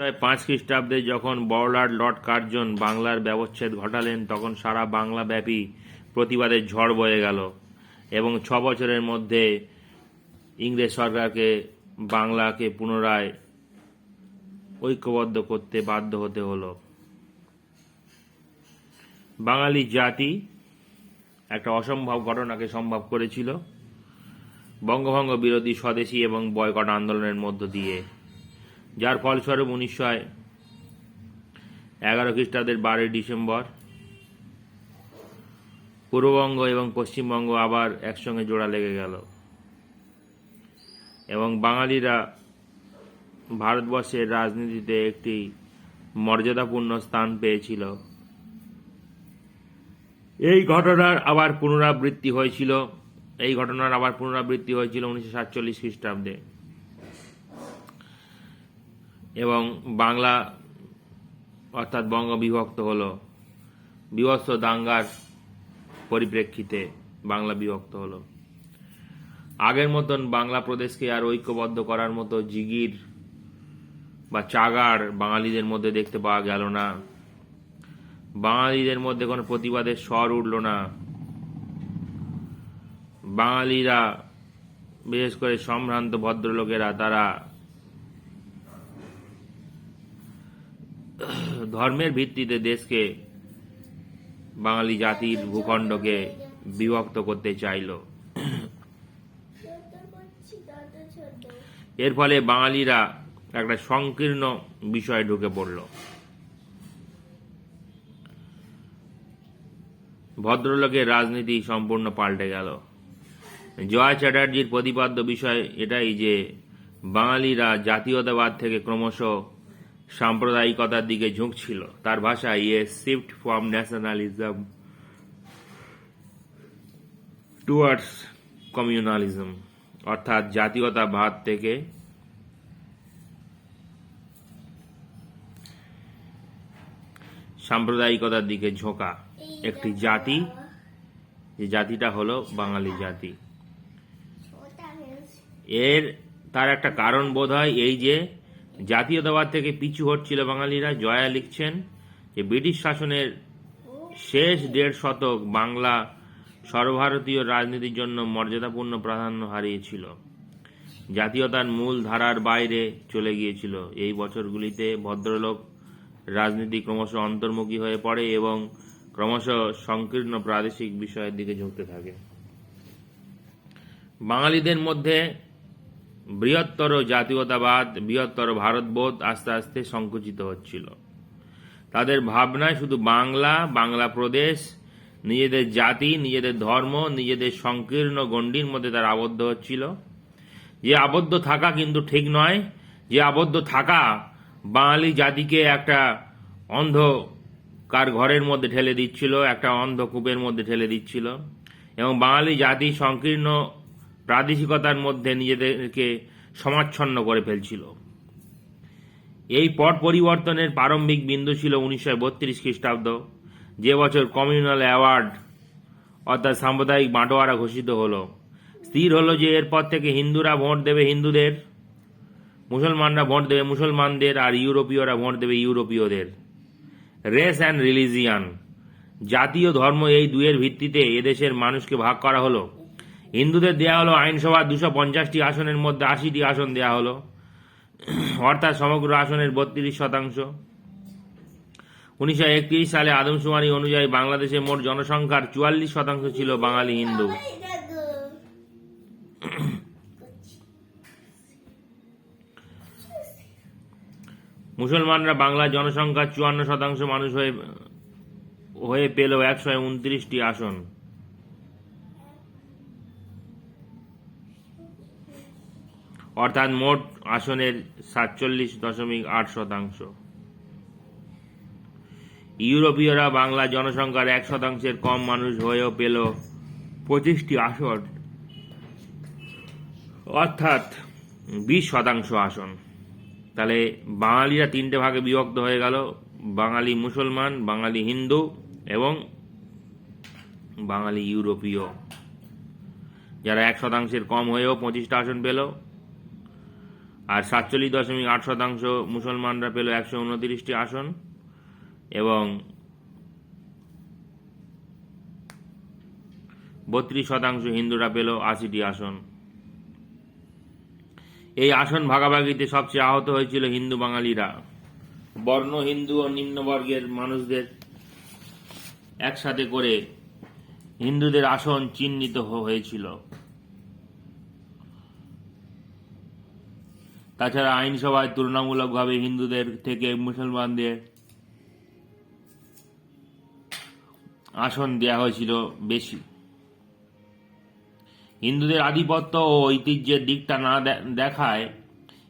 পাঁচ খ্রিস্টাব্দে যখন বড়লাট লর্ড কার্জন বাংলার ব্যবচ্ছেদ ঘটালেন, তখন সারা বাংলাব্যাপী প্রতিবাদের ঝড় বয়ে গেল এবং ছ বছরের মধ্যে ইংরেজ সরকারকে বাংলাকে পুনরায় ঐক্যবদ্ধ করতে বাধ্য হতে হলো। বাঙালি জাতি একটা অসম্ভব ঘটনাকে সম্ভব করেছিল। বঙ্গভঙ্গ বিরোধী স্বদেশী এবং বয়কট আন্দোলনের মধ্য দিয়ে যার ফলস্বরূপ উনিশশো এগারো খ্রিস্টাব্দের বারোই ডিসেম্বর, পূর্ববঙ্গ এবং পশ্চিমবঙ্গ আবার একসঙ্গে জোড়া লেগে গেল। এবং বাঙালিরা ভারতবর্ষের রাজনীতিতে একটি মর্যাদাপূর্ণ স্থান পেয়েছিল। এই ঘটনার আবার পুনরাবৃত্তি হয়েছিল। এই ঘটনার আবার পুনরাবৃত্তি হয়েছিল উনিশশো সাতচল্লিশ খ্রিস্টাব্দে। এবং বাংলা অর্থাৎ বঙ্গ বিভক্ত হলো। বিভস্ত দাঙ্গার পরিপ্রেক্ষিতে বাংলা বিভক্ত হলো। আগের মতন বাংলা প্রদেশকে আর ঐক্যবদ্ধ করার মতো জিগির বা চাগার বাঙালিদের মধ্যে দেখতে পাওয়া গেল না। বাঙালিদের মধ্যে কোনো প্রতিবাদের স্বর উঠল না। বাঙালিরা, বিশেষ করে সম্ভ্রান্ত ভদ্রলোকেরা, তারা ধর্মের ভিত্তিতে দেশকে বাঙালি জাতির ভূখণ্ডকে বিভক্ত করতে চাইল। এর ফলে বাঙালিরা একটা সংকীর্ণ বিষয়ে ঢুকে পড়ল। ভদ্রলোকের রাজনীতি সম্পূর্ণ পাল্টে গেল। জয় চ্যাটার্জির প্রতিপাদ্য বিষয় এটাই যে, বাঙালিরা জাতীয়তাবাদ থেকে ক্রমশ সাম্প্রদায়িকতার দিকে ঝুঁকছিল তার ভাষায় ইয়ে shift from nationalism towards communalism, অর্থাৎ জাতীয়তাবাদ থেকে সাম্প্রদায়িকতার দিকে ঝোঁকা। একটি জাতি, যে জাতিটা হলো বাঙালি জাতি। এর তার একটা কারণ বোধ হয় এই যে জাতীয়তাবাদ থেকে পিছু হচ্ছিল বাঙালিরা। জয়া লিখছেন যে, ব্রিটিশ শাসনের শেষ দেড় শতক বাংলা সর্বভারতীয় রাজনীতির জন্য মর্যাদাপূর্ণ প্রাধান্য হারিয়েছিল। জাতীয়তার মূল ধারার বাইরে চলে গিয়েছিল। এই বছরগুলিতে ভদ্রলোক রাজনীতি ক্রমশ অন্তর্মুখী হয়ে পড়ে এবং ক্রমশ সংকীর্ণ প্রাদেশিক বিষয়ের দিকে ঝুঁকতে থাকে। বাঙালিদের মধ্যে বৃহত্তর জাতীয়তাবাদ, বৃহত্তর ভারতবোধ আস্তে আস্তে সংকুচিত হচ্ছিল। তাদের ভাবনায় শুধু বাংলা বাংলা প্রদেশ, নিজেদের জাতি, নিজেদের ধর্ম, নিজেদের সংকীর্ণ গণ্ডির মধ্যে তারা আবদ্ধ হচ্ছিল। যে আবদ্ধ থাকা কিন্তু ঠিক নয়। যে আবদ্ধ থাকা বাঙালি জাতিকে একটা অন্ধকার ঘরের মধ্যে ঠেলে দিচ্ছিল, একটা অন্ধকূপের মধ্যে ঠেলে দিচ্ছিল। এবং বাঙালি জাতি সংকীর্ণ প্রাদেশিকতার মধ্যে নিজেদেরকে সমাচ্ছন্ন করে ফেলছিল। এই পট পরিবর্তনের প্রারম্ভিক বিন্দু ছিল উনিশশো বত্রিশ খ্রিস্টাব্দ, যে বছর কমিউনাল অ্যাওয়ার্ড অর্থাৎ সাম্প্রদায়িক বাঁটোয়ারা ঘোষিত হলো। স্থির হলো যে এরপর থেকে হিন্দুরা ভোট দেবে হিন্দুদের, মুসলমানরা ভোট দেবে মুসলমানদের আর ইউরোপীয়রা ভোট দেবে ইউরোপীয়দের। রেস অ্যান্ড রিলিজিয়ান, জাতীয় ধর্ম এই দুয়ের ভিত্তিতে এদেশের মানুষকে ভাগ করা হলো। হিন্দুদের দেয়া হলো আইনসভার দুশো পঞ্চাশটি আসনের মধ্যে আশিটি আসন দেয়া হলো। অর্থাৎ সমগ্র আসনের বত্রিশ শতাংশ। উনিশশো একত্রিশ সালে আদমশুমারি অনুযায়ী বাংলাদেশে মোট জনসংখ্যার চুয়াল্লিশ শতাংশ ছিল বাঙালি হিন্দু। মুসলমানরা বাংলার জনসংখ্যার চুয়ান্ন শতাংশ মানুষ হয়ে হয়ে পেল একশো উনত্রিশটি আসন। অর্থাৎ মোট আসনের সাতচল্লিশ দশমিক আট শতাংশ। ইউরোপীয়রা বাংলা জনসংখ্যার এক শতাংশের কম মানুষ হয়েও পেল পঁচিশটি আসন। অর্থাৎ বিশ শতাংশ আসন। তাহলে বাঙালিরা তিনটে ভাগে বিভক্ত হয়ে গেল। বাঙালি মুসলমান, বাঙালি হিন্দু এবং বাঙালি ইউরোপীয়। যারা এক শতাংশের কম হয়েও পঁচিশটা আসন পেল। আর সাতচল্লিশ দশমিক আট শতাংশ মুসলমানরা পেল একশো উনত্রিশটি আসন এবং বত্রিশ শতাংশ হিন্দুরা পেল আশিটি আসন। এই আসন ভাগাভাগিতে সবচেয়ে আহত হয়েছিল হিন্দু বাঙালিরা। বর্ণ, হিন্দু ও নিম্নবর্গের মানুষদের একসাথে করে হিন্দুদের আসন চিহ্নিত হয়েছিল। তাছাড়া আইনসভায় তুলনামূলকভাবে হিন্দুদের থেকে মুসলমানদের আসন দেওয়া হয়েছিল বেশি। হিন্দুদের আধিপত্য ও ঐতিহ্যের দিকটা না দেখায়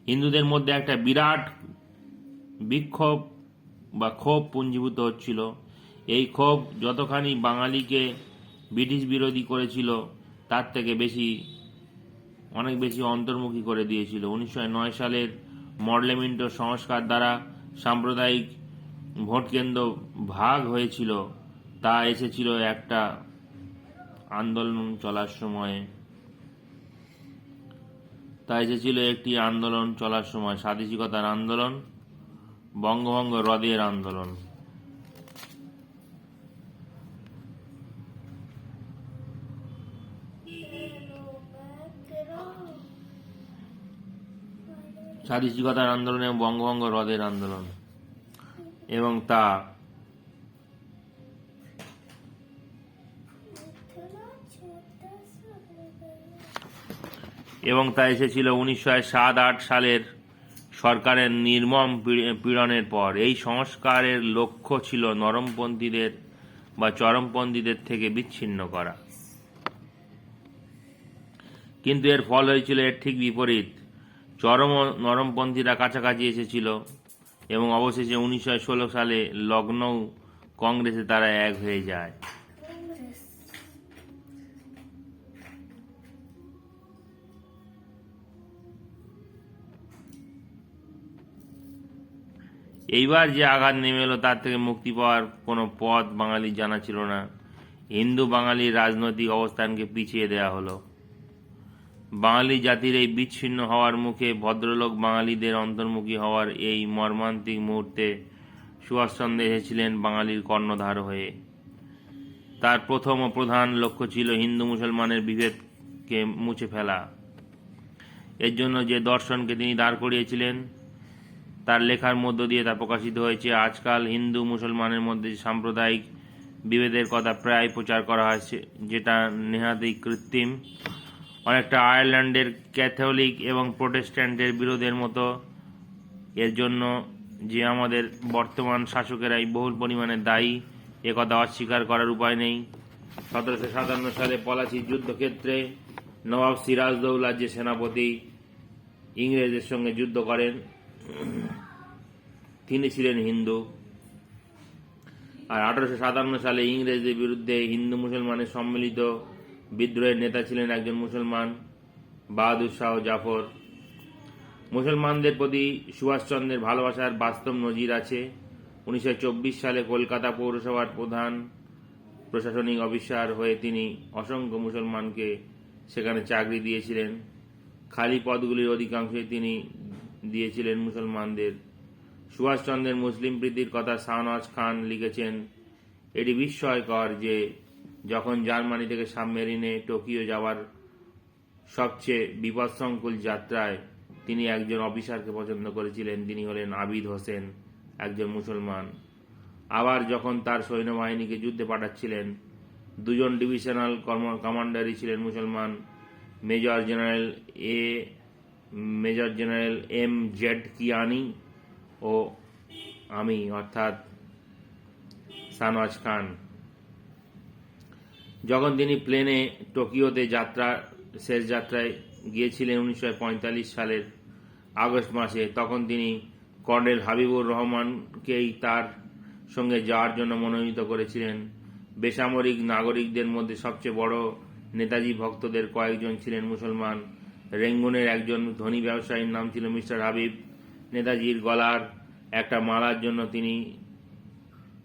হিন্দুদের মধ্যে একটা বিরাট বিক্ষোভ বা ক্ষোভ পুঞ্জীভূত হচ্ছিল। এই ক্ষোভ যতখানি বাঙালিকে ব্রিটিশ বিরোধী করেছিল, তার থেকে বেশি অনেক বেশি অন্তর্মুখী করে দিয়েছিল। উনিশশো নয় সালের মডলেমেন্টো সংস্কার দ্বারা সাম্প্রদায়িক ভোটকেন্দ্র ভাগ হয়েছিল। তা এসেছিল একটা আন্দোলন চলার সময়ে। তা এসেছিল একটি আন্দোলন চলার সময়, স্বাদেশিকতার আন্দোলন, বঙ্গভঙ্গ হ্রদের আন্দোলন। স্বাদেশিকতার আন্দোলন এবং বঙ্গভঙ্গ হ্রদের আন্দোলন। এবং তা এবং তা এসেছিল উনিশশো সাত আট সালের সরকারের নির্মম পীড়- পীড়নের পর। এই সংস্কারের লক্ষ্য ছিল নরমপন্থীদের বা চরমপন্থীদের থেকে বিচ্ছিন্ন করা। কিন্তু এর ফল হয়েছিল এর ঠিক বিপরীত। চরম নরমপন্থীরা কাছাকাছি এসেছিল এবং অবশেষে উনিশশো ষোলো সালে লখনৌ কংগ্রেসে তারা এক হয়ে যায়। এইবার যে আঘাত নেমে এলো, তার থেকে মুক্তি পাওয়ার কোনো পথ বাঙালির জানা ছিল না। হিন্দু বাঙালির রাজনৈতিক অবস্থানকে পিছিয়ে দেওয়া হলো। বাঙালি জাতির এই বিচ্ছিন্ন হওয়ার মুখে ভদ্রলোক বাঙালিদের অন্তর্মুখী হওয়ার এই মর্মান্তিক মুহূর্তে সুভাষচন্দ্র এসেছিলেন বাঙালির কর্ণধার হয়ে। তার প্রথম ও প্রধান লক্ষ্য ছিল হিন্দু মুসলমানের বিভেদকে মুছে ফেলা। এর জন্য যে দর্শনকে তিনি দাঁড় করিয়েছিলেন, তার লেখার মধ্য দিয়ে তা প্রকাশিত হয়েছে। আজকাল হিন্দু মুসলমানের মধ্যে সাম্প্রদায়িক বিভেদের কথা প্রায় প্রচার করা হয়েছে, যেটা নেহাতই কৃত্রিম। অনেকটা আয়ারল্যান্ডের ক্যাথলিক এবং প্রোটেস্ট্যান্টের বিরোধের মতো। এর জন্য যে আমাদের বর্তমান শাসকেরাই বহুল পরিমাণে দায়ী একথা অস্বীকার করার উপায় নেই। সতেরোশো সাতান্ন সালে পলাশির যুদ্ধক্ষেত্রে নবাব সিরাজদৌল্লা যে সেনাপতি ইংরেজদের সঙ্গে যুদ্ধ করেন, তিনি ছিলেন হিন্দু। আর আঠারোশো সাতান্ন সালে ইংরেজদের বিরুদ্ধে হিন্দু মুসলমানের সম্মিলিত বিদ্রোহের নেতা ছিলেন একজন মুসলমান, বাহাদুর শাহ জাফর। মুসলমানদের প্রতি সুভাষচন্দ্রের ভালোবাসার বাস্তব নজির আছে। উনিশশো চব্বিশ সালে কলকাতা পৌরসভার প্রধান প্রশাসনিক অফিসার হয়ে তিনি অসংখ্য মুসলমানকে সেখানে চাকরি দিয়েছিলেন। খালি পদগুলির অধিকাংশই তিনি দিয়েছিলেন মুসলমানদের। সুভাষচন্দ্রের মুসলিম প্রীতির কথা শাহনওয়াজ খান লিখেছেন, এটি বিস্ময়কর যে যখন জার্মানি থেকে সাবমেরিনে টোকিও যাওয়ার সবচেয়ে বিপদসংকুল যাত্রায় তিনি একজন অফিসারকে পছন্দ করেছিলেন, তিনি হলেন আবিদ হোসেন, একজন মুসলমান। আবার যখন তার সৈন্যবাহিনীকে যুদ্ধে পাঠাচ্ছিলেন, দুজন ডিভিশনাল কমান্ডারই ছিলেন মুসলমান, major general A, major general M Z Kiani ও আমি, অর্থাৎ সানওয়াজ খান। যখন তিনি প্লেনে টোকিওতে যাত্রা, শেষ যাত্রায় গিয়েছিলেন উনিশশো পঁয়তাল্লিশ সালের আগস্ট মাসে, তখন তিনি কর্নেল হাবিবুর রহমানকেই তার সঙ্গে যাওয়ার জন্য মনোনীত করেছিলেন। বেসামরিক নাগরিকদের মধ্যে সবচেয়ে বড় নেতাজি ভক্তদের কয়েকজন ছিলেন মুসলমান। রেঙ্গুনের একজন ধনী ব্যবসায়ীর নাম ছিল মিস্টার হাবিব। নেতাজির গলার একটা মালার জন্য তিনি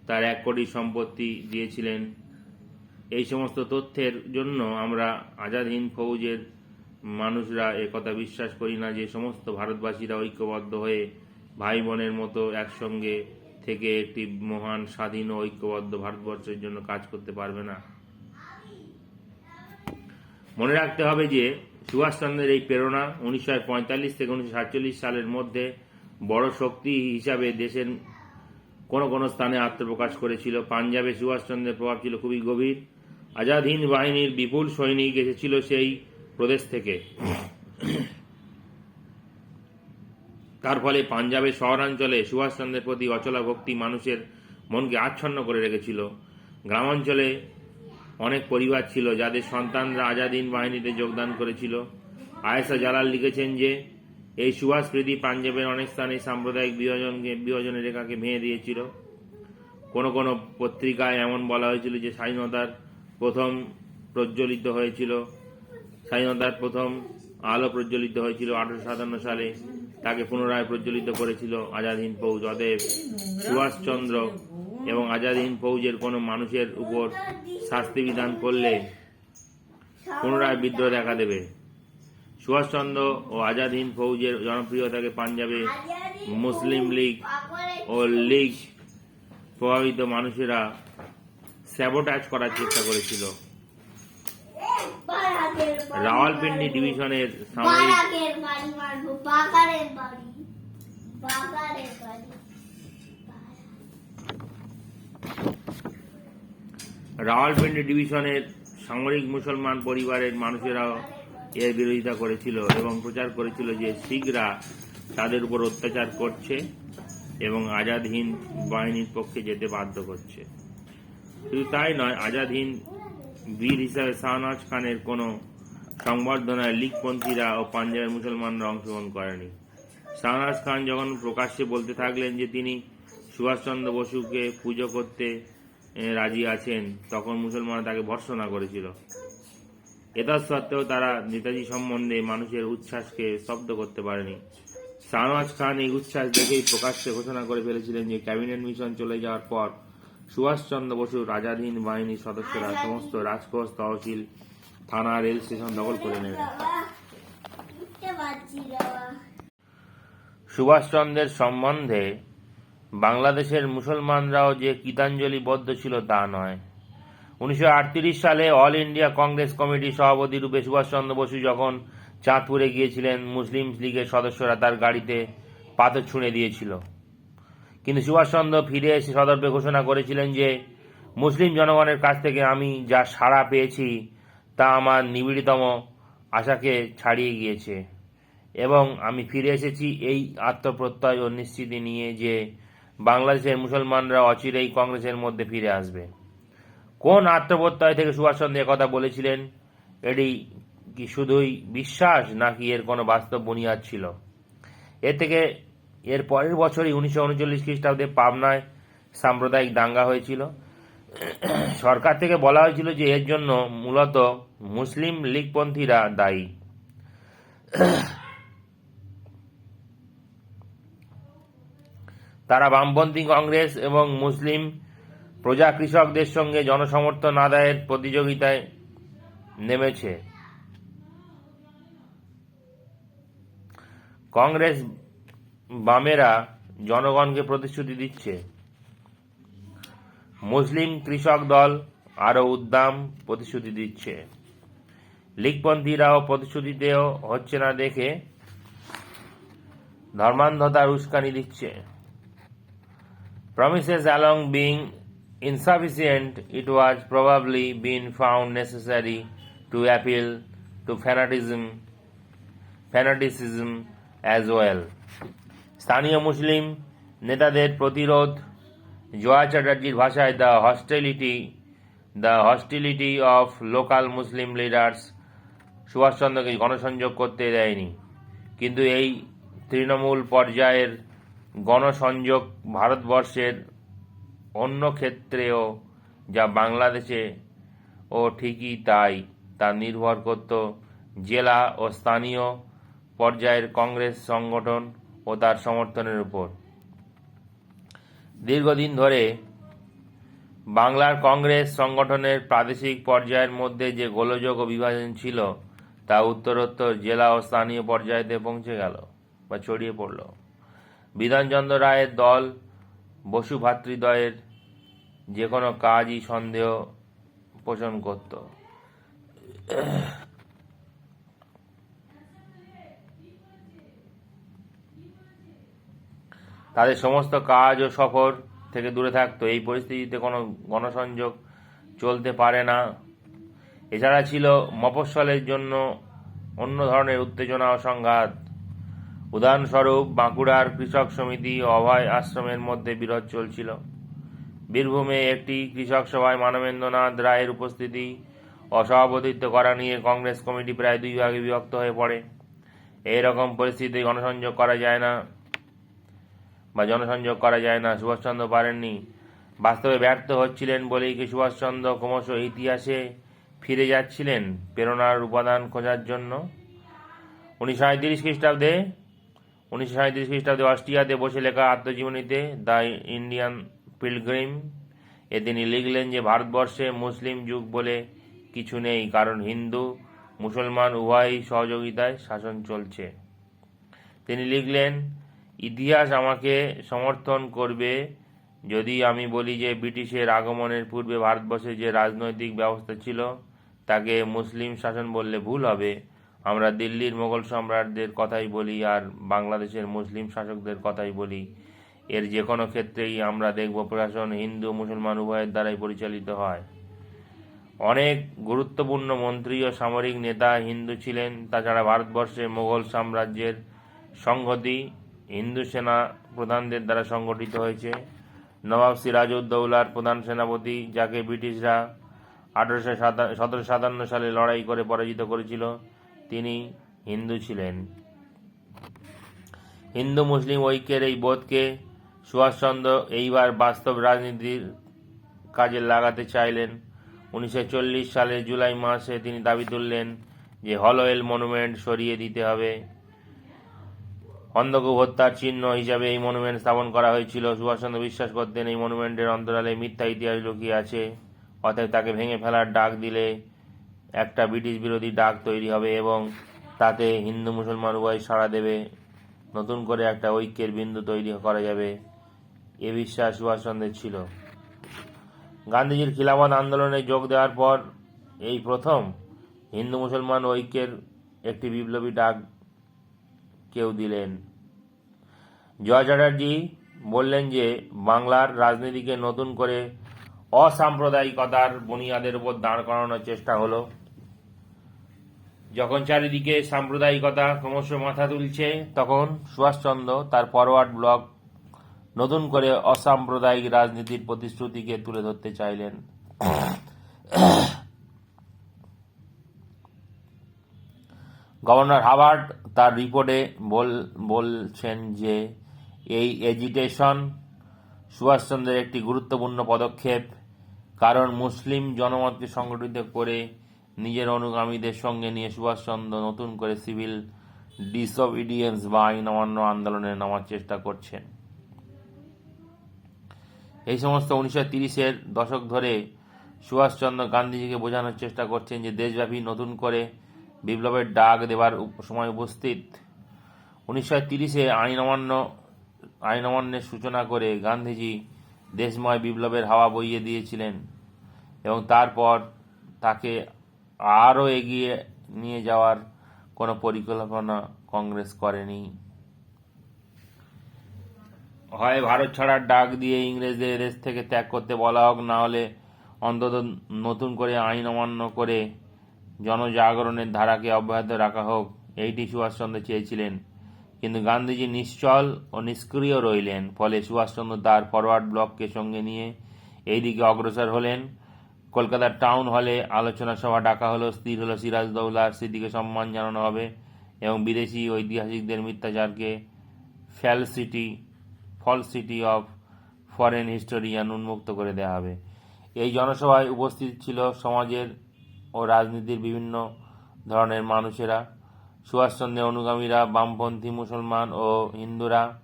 তার এক কোটি সম্পত্তি দিয়েছিলেন। এই সমস্ত তথ্যের জন্য আমরা আজাদ হিন্দ ফৌজের মানুষরা একথা বিশ্বাস করি না যে সমস্ত ভারতবাসীরা ঐক্যবদ্ধ হয়ে ভাই বোনের মতো একসঙ্গে থেকে একটি মহান, স্বাধীন ও ঐক্যবদ্ধ ভারতবর্ষের জন্য কাজ করতে পারবে না। মনে রাখতে হবে যে সুভাষচন্দ্রের এই প্রেরণা উনিশশো পঁয়তাল্লিশ থেকে উনিশশো সাতচল্লিশ সালের মধ্যে বড় শক্তি হিসাবে দেশের কোনো কোনো স্থানে আত্মপ্রকাশ করেছিল। পাঞ্জাবে সুভাষচন্দ্রের প্রভাব ছিল খুবই গভীর। আজাদ হিন্দ বাহিনীর বিপুল সৈনিক এসেছিল সেই প্রদেশ থেকে। তার ফলে পাঞ্জাবের শহরাঞ্চলে সুভাষচন্দ্রের প্রতি অচলা ভক্তি মানুষের মনকে আচ্ছন্ন করে রেখেছিল। গ্রামাঞ্চলে অনেক পরিবার ছিল যাদের সন্তানরা আজাদিন বাহিনীতে যোগদান করেছিল। আয়েশা জালাল লিখেছেন যে, এই সুভাষ প্রীতি পাঞ্জাবের অনেক স্থানে সাম্প্রদায়িক বিভাজনকে, বিভাজনের রেখাকে ভেঙে দিয়েছিল। কোনো কোনো পত্রিকায় এমন বলা হয়েছিল যে স্বাধীনতার প্রথম প্রজ্বলিত হয়েছিল। স্বাধীনতার প্রথম আলো প্রজ্বলিত হয়েছিল আঠারোশো সাতান্ন সালে। তাকে পুনরায় প্রজ্বলিত করেছিল আজাদ হিন্দ ফৌজ। অদেব সুভাষচন্দ্র এবং আজাদ হিন্দ ফৌজের কোনো মানুষের উপর শাস্তি বিধান করলে পুনরায় বিদ্রোহ দেখা দেবে। সুভাষচন্দ্র ও আজাদ হিন্দ ফৌজের জনপ্রিয়তাকে পাঞ্জাবে মুসলিম লীগ ও লীগ প্রভাবিত মানুষেরা স্যাবোটাজ করার চেষ্টা করেছিল। রাওয়ালপিন্ডি ডিভিশনের সামরিক রাওয়ালপিন্ডি ডিভিশনের সামরিক মুসলমান পরিবারের মানুষেরাও এর বিরোধিতা করেছিল এবং প্রচার করেছিল যে শিখরা তাদের উপর অত্যাচার করছে এবং আজাদ হিন্দ বাহিনীর পক্ষে যেতে বাধ্য করছে। শুধু তাই নয় আজাদ হিন্দ বীর হিসাবে শাহনাজ খানের কোনো সংবর্ধনায় লীগপন্থীরা ও পাঞ্জাবের মুসলমানরা অংশগ্রহণ করেনি। শাহনাজ খান যখন প্রকাশ্যে বলতে থাকলেন যে তিনি সুভাষচন্দ্র বসুকে পুজো করতে রাজি আছেন, তখন মুসলমানরা তাকে ভর্সনা করেছিল। এতৎ সত্ত্বেও তারা নেতাজি সম্বন্ধে মানুষের উচ্ছ্বাসকে স্তব্ধ করতে পারেনি। শাহনওয়াজ খান এই উচ্ছ্বাস দেখেই প্রকাশ্যে ঘোষণা করে ফেলেছিলেন যে ক্যাবিনেট মিশন চলে যাওয়ার পর সুভাষচন্দ্র বসু, রাজাধীন বাহিনীর সদস্যরা সমস্ত রাজকোষ তহসিল থানা রেল স্টেশন দখল করে নেবে। সুভাষচন্দ্রের সম্বন্ধে বাংলাদেশের মুসলমানরাও যে গীতাঞ্জলিবদ্ধ ছিল তা নয়। উনিশশো সালে অল ইন্ডিয়া কংগ্রেস কমিটির সভাপতি রূপে সুভাষচন্দ্র বসু যখন চাঁদপুরে গিয়েছিলেন মুসলিম লীগের সদস্যরা তার গাড়িতে পাথর ছুঁড়ে দিয়েছিল। কিন্তু সুভাষচন্দ্র ফিরে এসে সদর্পে ঘোষণা করেছিলেন যে, মুসলিম জনগণের কাছ থেকে আমি যা সাড়া পেয়েছি তা আমার নিবিড়তম আশাকে ছাড়িয়ে গিয়েছে। এবং আমি ফিরে এসেছি এই আত্মপ্রত্যয় ও নিশ্চিতি নিয়ে যে বাংলাদেশের মুসলমানরা অচিরেই কংগ্রেসের মধ্যে ফিরে আসবে। কোন আত্মপ্রত্যয় থেকে সুভাষচন্দ্র কথা বলেছিলেন? এটি কি শুধুই বিশ্বাস নাকি এর কোনো বাস্তব বুনিয়াদ ছিল? এর থেকে এর পরের বছরই উনিশশো উনচল্লিশ খ্রিস্টাব্দে পাবনায় সাম্প্রদায়িক দাঙ্গা হয়েছিল। সরকার থেকে বলা হয়েছিল যে এর জন্য মূলত মুসলিম লীগপন্থীরা দায়ী। তারা বামপন্থী কংগ্রেস এবং মুসলিম প্রজা কৃষকদের সঙ্গে জনসমর্থন আদায়ের প্রতিযোগিতায় নেমেছে। কংগ্রেস বামেরা জনগণকে প্রতিশ্রুতি দিচ্ছে। মুসলিম কৃষক দল আরও উদ্দাম প্রতিশ্রুতি দিচ্ছে। লিগপন্থীরাও প্রতিশ্রুতি হচ্ছে না দেখে ধর্মান্ধতার উস্কানি দিচ্ছে। Promises along being insufficient it was probably been found necessary to appeal to fanaticism fanaticism as well স্থানীয় মুসলিম নেতাদের প্রতিরোধ জয়া চ্যাটার্জির ভাষায় the hostility, the hostility of local Muslim leaders. সুভাষচন্দ্রকে গণসংযোগ করতে দেয়নি। কিন্তু এই তৃণমূল পর্যায়ের গণসংযোগ ভারতবর্ষের অন্য ক্ষেত্রেও যা বাংলাদেশে ও ঠিকই তাই, তা নির্ভর করত জেলা ও স্থানীয় পর্যায়ের কংগ্রেস সংগঠন ও তার সমর্থনের উপর। দীর্ঘদিন ধরে বাংলার কংগ্রেস সংগঠনের প্রাদেশিক পর্যায়ের মধ্যে যে গোলযোগ ও বিভাজন ছিল, তা উত্তরোত্তর জেলা ও স্থানীয় পর্যায়েতে পৌঁছে গেল বা ছড়িয়ে পড়ল। বিধানচন্দ্র রায়ের দল, বসু ভাতৃদ্বয়ের যে কোনো কাজই সন্দেহ পোষণ করত। তাদের সমস্ত কাজ ও সফর থেকে দূরে থাকতো এই পরিস্থিতিতে কোনো গণসংযোগ চলতে পারে না। এছাড়া ছিল মফস্বলের জন্য অন্য ধরনের উত্তেজনা ও সংঘাত। উদাহরণস্বরূপ বাঁকুড়ার কৃষক সমিতি অভয় আশ্রমের মধ্যে বিরোধ চলছিল। বীরভূমে একটি কৃষক সভায় মানবেন্দ্রনাথ রায়ের উপস্থিতি অসভাপতিত্ব করা নিয়ে কংগ্রেস কমিটি প্রায় দুই ভাগে বিভক্ত হয়ে পড়ে। এই রকম পরিস্থিতি গণসংযোগ করা যায় না। বা জনসংযোগ করা যায় না। সুভাষচন্দ্র পারেননি। বাস্তবে ব্যর্থ হচ্ছিলেন বলেই কি সুভাষচন্দ্র ক্রমশ ইতিহাসে ফিরে যাচ্ছিলেন প্রেরণার উপাদান খোঁজার জন্য? উনিশশো সাঁত্রিশ খ্রিস্টাব্দে, উনিশশো সাঁত্রিশ খ্রিস্টাব্দে অস্ট্রিয়াতে বসে লেখা আত্মজীবনীতে দ্য ইন্ডিয়ান পিলগ্রিম এ তিনি লিখলেন যে, ভারতবর্ষে মুসলিম যুগ বলে কিছু নেই, কারণ হিন্দু, মুসলমান উভয়ই সহযোগিতায় শাসন চলছে। তিনি লিখলেন ইতিহাস আমাকে সমর্থন করবে। যদি আমি বলি যে ব্রিটিশের আগমনের পূর্বে ভারতবর্ষে যে রাজনৈতিক ব্যবস্থা ছিল, তাকে মুসলিম শাসন বললে ভুল হবে। আমরা দিল্লির মোগল সম্রাটদের কথাই বলি আর বাংলাদেশের মুসলিম শাসকদের কথাই বলি। এর যে কোনো ক্ষেত্রেই আমরা দেখব প্রশাসন হিন্দু, মুসলমান উভয়ের দ্বারাই পরিচালিত হয়। অনেক গুরুত্বপূর্ণ মন্ত্রী ও সামরিক নেতা হিন্দু ছিলেন। তাছাড়া ভারতবর্ষে মোগল সাম্রাজ্যের সংহতি হিন্দু সেনা প্রধানদের দ্বারা সংগঠিত হয়েছে। নবাব সিরাজউদ্দৌলার প্রধান সেনাপতি, যাকে ব্রিটিশরা আঠারোশো সতেরোশো সাতান্ন সালে লড়াই করে পরাজিত করেছিল, তিনি হিন্দু ছিলেন। হিন্দু মুসলিম ঐক্যের এই বোধকে সুভাষচন্দ্র এইবার বাস্তব রাজনীতির কাজে লাগাতে চাইলেন। উনিশশো চল্লিশ সালের জুলাই মাসে তিনি দাবি তুললেন যে, হলওয়েল মনুমেন্ট সরিয়ে দিতে হবে। অন্ধকূপ হত্যার চিহ্ন হিসাবে এই মনুমেন্ট স্থাপন করা হয়েছিল। সুভাষচন্দ্র বিশ্বাস করতেন এই মনুমেন্টের অন্তরালে মিথ্যা ইতিহাস লুকিয়ে আছে। অতএব তাকে ভেঙে ফেলার ডাক দিলে একটা ব্রিটিশ বিরোধী ডাক তৈরি হবে এবং তাতে হিন্দু মুসলমান উভয় সাড়া দেবে। নতুন করে একটা ঐক্যের বিন্দু তৈরি করা যাবে। এ বিশ্বাস সুভাষচন্দ্রের ছিল। গান্ধীজির খিলাফত আন্দোলনে যোগ দেওয়ার পর এই প্রথম হিন্দু মুসলমান ঐক্যের একটি বিপ্লবী ডাক কেউ দিলেন। জয় চ্যাটার্জি বললেন যে, বাংলার রাজনীতিকে নতুন করে অসাম্প্রদায়িকতার বুনিয়াদের উপর দাঁড় করানোর চেষ্টা হলো। যখন চারিদিকে সাম্প্রদায়িকতা ক্রমশ মাথা তুলছে, তখন সুভাষচন্দ্র তার ফরওয়ার্ড ব্লক নতুন করে অসাম্প্রদায়িক রাজনীতির প্রতিশ্রুতিকে তুলে ধরতে চাইলেন। গভর্নর হাবার্ড তার রিপোর্টে বল, বলছেন যে এই এজিটেশন সুভাষচন্দ্রের একটি গুরুত্বপূর্ণ পদক্ষেপ, কারণ মুসলিম জনমতকে সংগঠিত করে নিজের অনুগামীদের সঙ্গে নিয়ে সুভাষচন্দ্র নতুন করে সিভিল ডিসঅবিডিয়েন্স বা আইন অমান্য আন্দোলনে নামার চেষ্টা করছেন। এই সমস্ত উনিশশো তিরিশের দশক ধরে সুভাষচন্দ্র গান্ধীজিকে বোঝানোর চেষ্টা করছেন যে দেশব্যাপী নতুন করে বিপ্লবের ডাক দেবার সময় উপস্থিত। উনিশশো তিরিশে আইন অমান্য, আইন অমান্যের সূচনা করে গান্ধীজি দেশময় বিপ্লবের হাওয়া বইয়ে দিয়েছিলেন এবং তারপর তাকে আরও এগিয়ে নিয়ে যাওয়ার কোনো পরিকল্পনা কংগ্রেস করেনি। হয় ভারত ছাড়ার ডাক দিয়ে ইংরেজদের দেশ থেকে ত্যাগ করতে বলা হোক, না হলে অন্তত নতুন করে আইন অমান্য করে জনজাগরণের ধারাকে অব্যাহত রাখা হোক, এইটি সুভাষচন্দ্র চেয়েছিলেন। কিন্তু গান্ধীজি নিশ্চল ও নিষ্ক্রিয় রইলেন, ফলে সুভাষচন্দ্র তার ফরওয়ার্ড ব্লককে সঙ্গে নিয়ে এই দিকে অগ্রসর হলেন। কলকাতার টাউন হলে আলোচনা সভা ডাকা হলো, স্থির হলো সিরাজদৌলার স্মৃতিকে সম্মান জানানো হবে এবং বিদেশি ঐতিহাসিকদের মিথ্যাচারকে falsity falsity falsity of foreign historian উন্মুক্ত করে দেওয়া হবে। এই জনসভায় উপস্থিত ছিল সমাজের ও রাজনীতির বিভিন্ন ধরনের মানুষেরা সুভাষচন্দ্রের অনুগামীরা, বামপন্থী মুসলমান ও হিন্দুরা,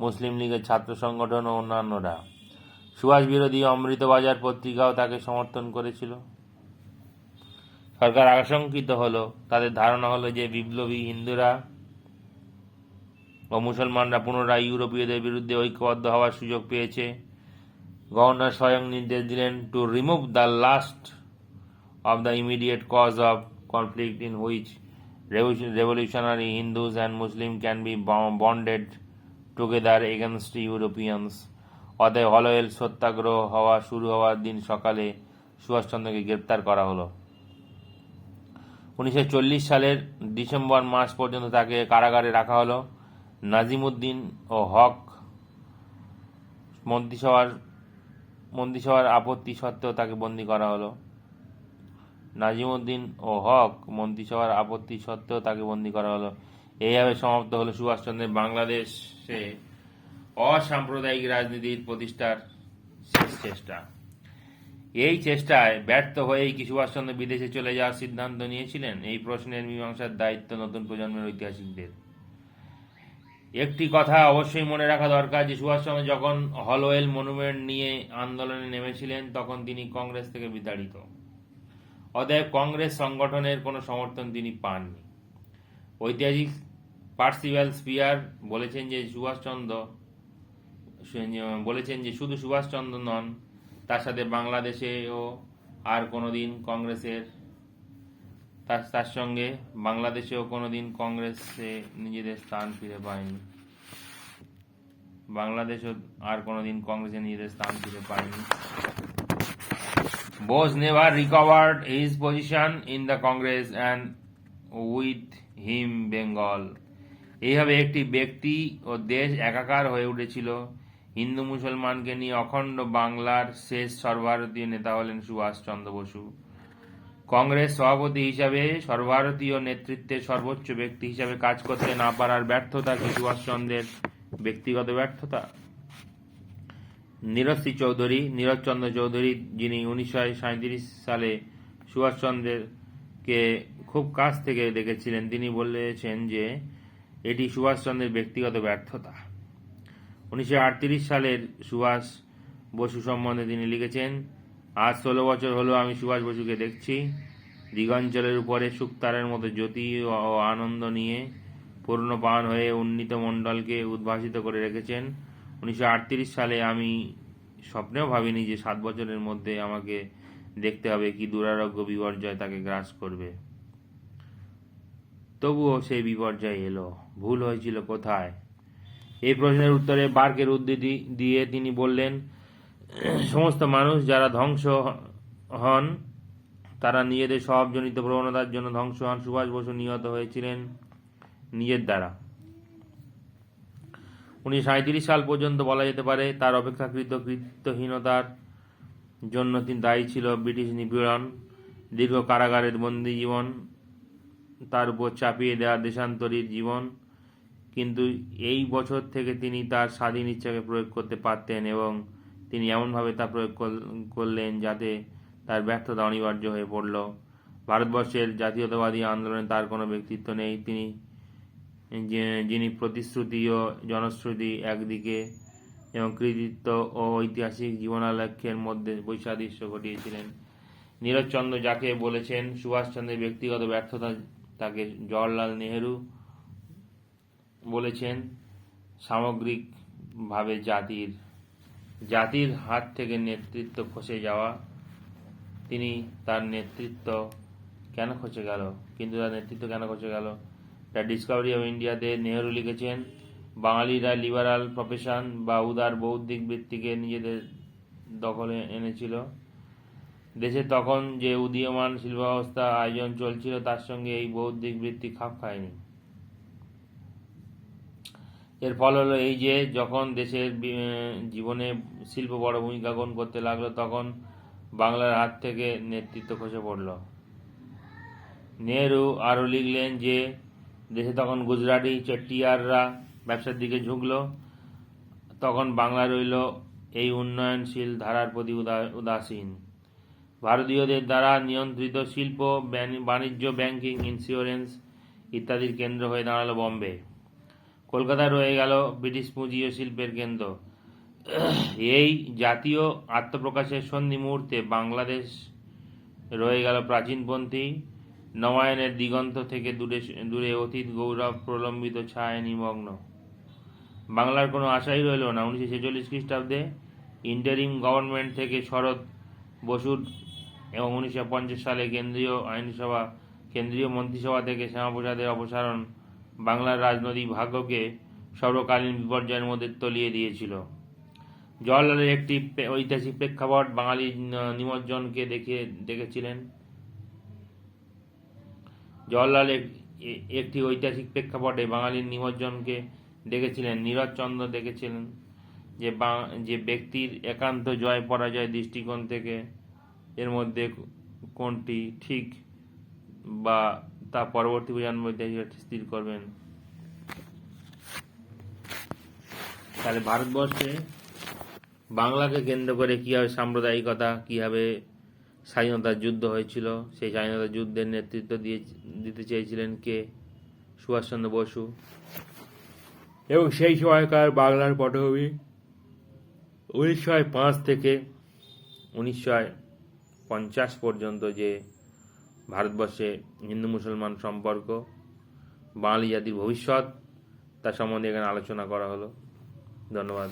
মুসলিম লীগের ছাত্র সংগঠন ও অন্যান্যরা। সুভাষ বিরোধী অমৃতবাজার পত্রিকাও তাকে সমর্থন করেছিল। সরকার আশঙ্কিত হলো, তাদের ধারণা হলো যে বিপ্লবী হিন্দুরা ও মুসলমানরা পুনরায় ইউরোপীয়দের বিরুদ্ধে ঐক্যবদ্ধ হওয়ার সুযোগ পেয়েছে। গভর্নর স্বয়ং নির্দেশ দিলেন to remove the last of the immediate cause of conflict in which revolution- revolutionary Hindus and Muslims can be bo- bonded together against Europeans. অতএব হলওয়েল সত্যাগ্রহ হওয়া, শুরু হওয়ার দিন সকালে সুভাষচন্দ্রকে গ্রেপ্তার করা হলো। উনিশশো চল্লিশ সালের ডিসেম্বর মাস পর্যন্ত তাকে কারাগারে রাখা হলো। নাজিমুদ্দিন ও হক মন্ত্রিসভার মন্ত্রিসভার আপত্তি সত্ত্বেও তাকে বন্দী করা হলো। নাজিমুদ্দিন ও হক মন্ত্রিসভার আপত্তি সত্ত্বেও তাকে বন্দী করা হলো। এইভাবে সমাপ্ত হলো সুভাষচন্দ্রের বাংলাদেশে অসাম্প্রদায়িক রাজনীতির প্রতিষ্ঠার শেষ চেষ্টা। এই চেষ্টায় ব্যর্থ হয়েই কি সুভাষচন্দ্র বিদেশে চলে যাওয়ার সিদ্ধান্ত নিয়েছিলেন? এই প্রশ্নের মীমাংসার দায়িত্ব নতুন প্রজন্মের ঐতিহাসিকদের। একটি কথা অবশ্যই মনে রাখা দরকার যে, সুভাষচন্দ্র যখন হলওয়েল মনুমেন্ট নিয়ে আন্দোলনে নেমেছিলেন, তখন তিনি কংগ্রেস থেকে বিতাড়িত। অতএব কংগ্রেস সংগঠনের কোনো সমর্থন তিনি পাননি। ঐতিহাসিক পার্সিভাল স্পিয়ার বলেছেন যে সুভাষচন্দ্র, বলেছেন যে শুধু সুভাষচন্দ্র নন, তার সাথে বাংলাদেশেও আর কোনো দিন কংগ্রেসের, তার তার সঙ্গে বাংলাদেশেও কোনো দিন কংগ্রেসে নিজেদের স্থান ফিরে পায়নি। বাংলাদেশও আর কোনো দিন কংগ্রেসে নিজেদের স্থান ফিরে পায়নি। Bose never recovered his position in the Congress and with him Bengal. এইভাবে একটি ব্যক্তি ও দেশ একাকার হয়ে উঠেছিল। হিন্দু মুসলমানকে নিয়ে অখণ্ড বাংলার শেষ সর্বভারতীয় নেতা হলেন সুভাষচন্দ্র বসু। কংগ্রেস সভাপতি হিসাবে সর্বভারতীয় নেতৃত্বের সর্বোচ্চ ব্যক্তি হিসাবে কাজ করতে না পারার ব্যর্থতা কি সুভাষচন্দ্রের ব্যক্তিগত ব্যর্থতা? নীরশ্রী চৌধুরী, নীরজচন্দ্র চৌধুরী যিনি উনিশশো সালে সুভাষচন্দ্রকে খুব কাছ থেকে দেখেছিলেন, তিনি বলেছেন যে এটি সুভাষচন্দ্রের ব্যক্তিগত ব্যর্থতা। উনিশশো আটত্রিশ সালের সুভাষ বসু সম্বন্ধে তিনি লিখেছেন, আজ ষোলো বছর হলো আমি সুভাষ বসুকে দেখছি। দিগঞ্চলের উপরে শুকতারের মতো জ্যোতি ও আনন্দ নিয়ে পূর্ণ পান হয়ে উন্নীত মণ্ডলকে উদ্ভাসিত করে রেখেছেন। উনিশশো আটত্রিশ সালে আমি স্বপ্নেও ভাবিনি যে সাত বছরের মধ্যে আমাকে দেখতে হবে কি দুরারোগ্য বিপর্যয় তাকে গ্রাস করবে। তবুও সেই বিপর্যয় এলো। ভুল হয়েছিল কোথায়? এই প্রশ্নের উত্তরে বার্কের উদ্ধৃতি দিয়ে তিনি বললেন, সমস্ত মানুষ যারা ধ্বংস হন, তারা নিজেদের স্বভাবজনিত প্রবণতার জন্য ধ্বংস হন। সুভাষ বসু নিহত হয়েছিলেন নিজের দ্বারা। উনিশশো সাল পর্যন্ত বলা যেতে পারে তার অপেক্ষাকৃত কৃত্যহীনতার জন্য তিনি দায়ী ছিল ব্রিটিশ নিপীড়ন, দীর্ঘ কারাগারের বন্দি জীবন, তার উপর চাপিয়ে দেওয়া দেশান্তরীর জীবন। কিন্তু এই বছর থেকে তিনি তার স্বাধীন ইচ্ছাকে প্রয়োগ করতে পারতেন এবং তিনি এমনভাবে তা প্রয়োগ করল- করলেন যাতে তার ব্যর্থতা অনিবার্য হয়ে পড়ল। ভারতবর্ষের জাতীয়তাবাদী আন্দোলনে তার কোনো ব্যক্তিত্ব নেই। তিনি যিনি প্রতিশ্রুতি ও জনশ্রুতি একদিকে এবং কৃতিত্ব ও ঐতিহাসিক জীবনালক্ষ্যের মধ্যে বৈসাদৃশ্য ঘটিয়েছিলেন। নীরজচন্দ্র যাকে বলেছেন, সুভাষচন্দ্রের ব্যক্তিগত ব্যর্থতা তাকে জওয়াহরলাল নেহেরু বলেছেন, সামগ্রিকভাবে জাতির জাতির হাত থেকে নেতৃত্ব খসে যাওয়া, তিনি তার নেতৃত্ব কেন খসে গেল, কিন্তু তার নেতৃত্ব কেন খসে গেল? দ্য ডিসকভারি অফ ইন্ডিয়াতে নেহেরু লিখেছেন বাঙালিরা লিবারাল প্রফেশন বা উদার বৌদ্ধিক বৃত্তিকে নিজেদের দখলে এনেছিল। দেশে তখন যে উদীয়মান শিল্পাবস্থা আয়োজন চলছিল, তার সঙ্গে এই বৌদ্ধিক বৃত্তি খাপ খায়নি। এর ফল হলো এই যে, যখন দেশের জীবনে শিল্প বড় ভূমিকা গ্রহণ করতে লাগল, তখন বাংলার হাত থেকে নেতৃত্ব খসে পড়ল। নেহরু আরও লিখলেন যে দেশে তখন গুজরাটি চেট্টিয়াররা ব্যবসার দিকে ঝুঁকল। তখন বাংলা রইল এই উন্নয়নশীল ধারার প্রতি উদা- উদাসীন। ভারতীয়দের দ্বারা নিয়ন্ত্রিত শিল্প বাণিজ্য, ব্যাংকিং, ইন্স্যুরেন্স ইত্যাদির কেন্দ্র হয়ে দাঁড়াল বম্বে। কলকাতা রয়ে গেল ব্রিটিশ পুঁজি ও শিল্পের কেন্দ্র। এই জাতীয় আত্মপ্রকাশের সন্ধি মুহূর্তে বাংলাদেশ রয়ে গেল প্রাচীনপন্থী। নবায়নের দিগন্ত থেকে দূরে দূরে অতীত গৌরব প্রলম্বিত ছায় নিমগ্ন। বাংলার কোনো আশাই রইল না। উনিশশো ছেচল্লিশ খ্রিস্টাব্দে ইন্টারিম গভর্নমেন্ট থেকে শরৎ বসুর এবং উনিশশো পঞ্চাশ সালে কেন্দ্রীয় আইনসভা, কেন্দ্রীয় মন্ত্রিসভা থেকে শ্যামাপ্রসাদের অপসারণ বাংলার রাজনৈতিক ভাগ্যকে সর্বকালীন বিপর্যয়ের মধ্যে তলিয়ে দিয়েছিল। জওয়াহরলালের একটি ঐতিহাসিক প্রেক্ষাপট বাঙালি নিমজ্জনকে দেখে দেখেছিলেন। জওয়াহরলাল এক- একটি ঐতিহাসিক প্রেক্ষাপটে বাঙালির নিমজ্জনকে দেখেছিলেন নীরজ চন্দ্র দেখেছিলেন যে যে ব্যক্তির একান্ত জয় পরাজয় দৃষ্টিকোণ থেকে এর মধ্যে কোনটি ঠিক বা তা পরবর্তী প্রজন্ম স্থির করবেন। তাহলে ভারতবর্ষে বাংলাকে কেন্দ্র করে কীভাবে সাম্প্রদায়িকতা, কীভাবে স্বাধীনতার যুদ্ধ হয়েছিল, সেই স্বাধীনতা যুদ্ধের নেতৃত্ব দিয়ে দিতে চেয়েছিলেন কে? সুভাষচন্দ্র বসু। এবং সেই সময়কার বাংলার পটভূমি উনিশশো পাঁচ থেকে উনিশশো পঞ্চাশ পর্যন্ত যে ভারতবর্ষে হিন্দু মুসলমান সম্পর্ক, বাঙালি জাতির ভবিষ্যৎ, তার সম্বন্ধে এখানে আলোচনা করা হলো। ধন্যবাদ।